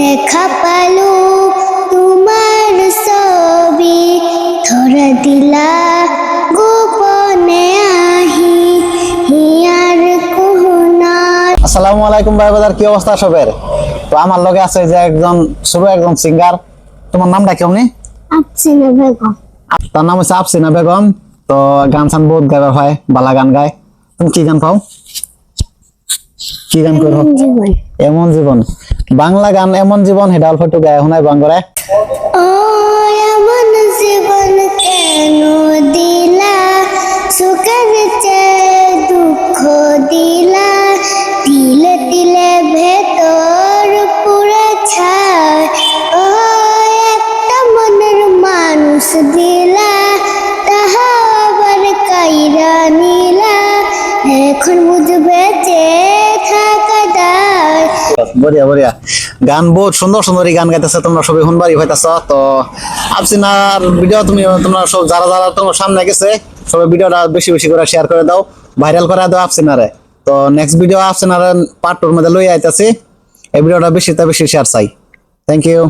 দেখা পালো তোমার ছবি। ধরা দিলা গোপনে আহি হিয়ার কুহনার আসসালামু আলাইকুম ভাই বাজার কি অবস্থা সবের? তো আমার লগে আছে যে একজন শুভ একজন সিঙ্গার। তোমার নামটা কি অমনি? আপছি না বেগম। তার নাম হচ্ছে আফসিনা বেগম। তো গান সান বহুত গাইবার হয় বালা গান গায়। তুমি কি গান পাও? কি গান করো? এমন জীবন। বাংলা গান এমন জীবন সেটা অল্প একটু গায়ে শোনায় ও এমন জীবন কেন দিলা? সুখের চেয়ে দুঃখ দিলা? তিলে তিলে ভেতর পুরে ছায়। ও একটা মনের মানুষ দিলা, তাহা কাইরা নিলা? এখন বড়িয়া বড়িয়া। গান বহুত সুন্দর সুন্দর গান গাইতেছে, তোমরা সবাই শুনবারই হইতাছ। তো আফসিনার ভিডিও তুমি, তোমরা সব যারা যারা তোমার সামনে গেছে সবাই ভিডিওটা বেশি বেশি করে শেয়ার করে দাও ভাইরাল করে দাও আফসিনারে। তো নেক্সট ভিডিও আফসিনারে পার্ট টুর মধ্যে লই আইতাছি, এই ভিডিওটা বেশি তা বেশি শেয়ার চাই। Thank you